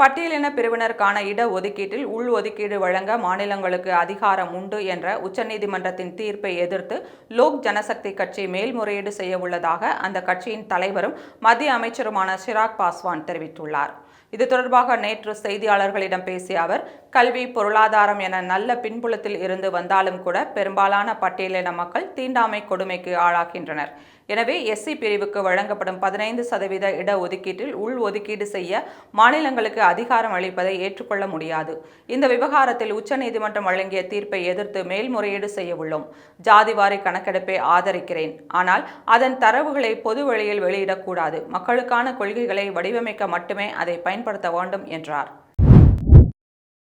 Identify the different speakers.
Speaker 1: பட்டியலின பிரிவினருக்கான இட ஒதுக்கீட்டில் உள் ஒதுக்கீடு வழங்க மாநிலங்களுக்கு அதிகாரம் உண்டு என்ற உச்சநீதிமன்றத்தின் தீர்ப்பை எதிர்த்து லோக் ஜனசக்தி கட்சி மேல்முறையீடு செய்ய உள்ளதாக அந்த கட்சியின் தலைவரும் மத்திய அமைச்சருமான சிராக் பாஸ்வான் தெரிவித்துள்ளார். இது தொடர்பாக நேற்று செய்தியாளர்களிடம் பேசிய அவர் கல்வி பொருளாதாரம் என நல்ல பின்புலத்தில் இருந்து வந்தாலும் கூட பெரும்பாலான பட்டியலின மக்கள் தீண்டாமை கொடுமைக்கு ஆளாகின்றனர். எனவே எஸ்சி பிரிவுக்கு வழங்கப்படும் பதினைந்து சதவீத இடஒதுக்கீட்டில் உள் ஒதுக்கீடு செய்ய மாநிலங்களுக்கு அதிகாரம் அளிப்பதை ஏற்றுக்கொள்ள முடியாது. இந்த விவகாரத்தில் உச்சநீதிமன்றம் வழங்கிய தீர்ப்பை எதிர்த்து மேல்முறையீடு செய்ய உள்ளோம் ஜாதிவாரி கணக்கெடுப்பை ஆதரிக்கிறேன். ஆனால் அதன் தரவுகளை பொது வழியில் வெளியிடக்கூடாது. மக்களுக்கான கொள்கைகளை வடிவமைக்க மட்டுமே அதை பயன்படுத்த வேண்டும் என்றார்.